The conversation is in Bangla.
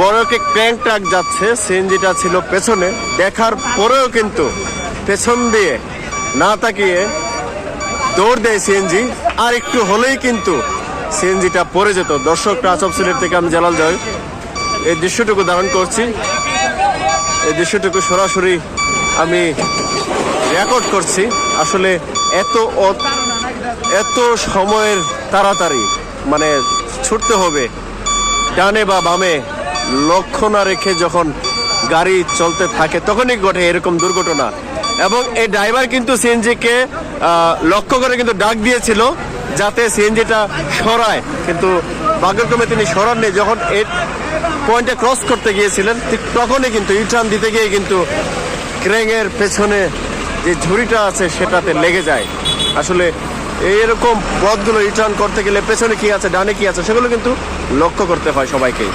বড় একটি ক্র্যাঙ্ক ট্রাক যাচ্ছে, সিএনজিটা ছিল পেছনে। দেখার পরেও কিন্তু পেছন দিয়ে না তাকিয়ে দৌড় দেয় সিএনজি। আর একটু হলেই কিন্তু সিএনজিটা পড়ে যেত। দর্শক অফ সিলেট থেকে আমি জালাল জয়। এই দৃশ্যটুকু ধারণ করছি। এই দৃশ্যটুকু সরাসরি আমি রেকর্ড করছি। আসলে এত এত সময়ের তাড়াতাড়ি মানে ছুটতে হবে, ডানে বা বামে লক্ষ্য না রেখে যখন গাড়ি চলতে থাকে, তখনই ঘটে এরকম দুর্ঘটনা। এবং এই ড্রাইভার কিন্তু সিএনজিকে লক্ষ্য করে কিন্তু ডাক দিয়েছিল যাতে সিএনজিটা সরায়। কিন্তু ভাগ্যক্রমে তিনি সরাননি। যখন এই পয়েন্টে ক্রস করতে গিয়েছিলেন, ঠিক তখনই কিন্তু ইউটার্ন দিতে গিয়ে কিন্তু ক্রেঙের পেছনে যে ঝুড়িটা আছে, সেটাতে লেগে যায়। আসলে এইরকম পথগুলো রিটার্ন করতে গেলে পেছনে কি আছে, ডানে কি আছে, সেগুলো কিন্তু লক্ষ্য করতে হয় সবাইকে।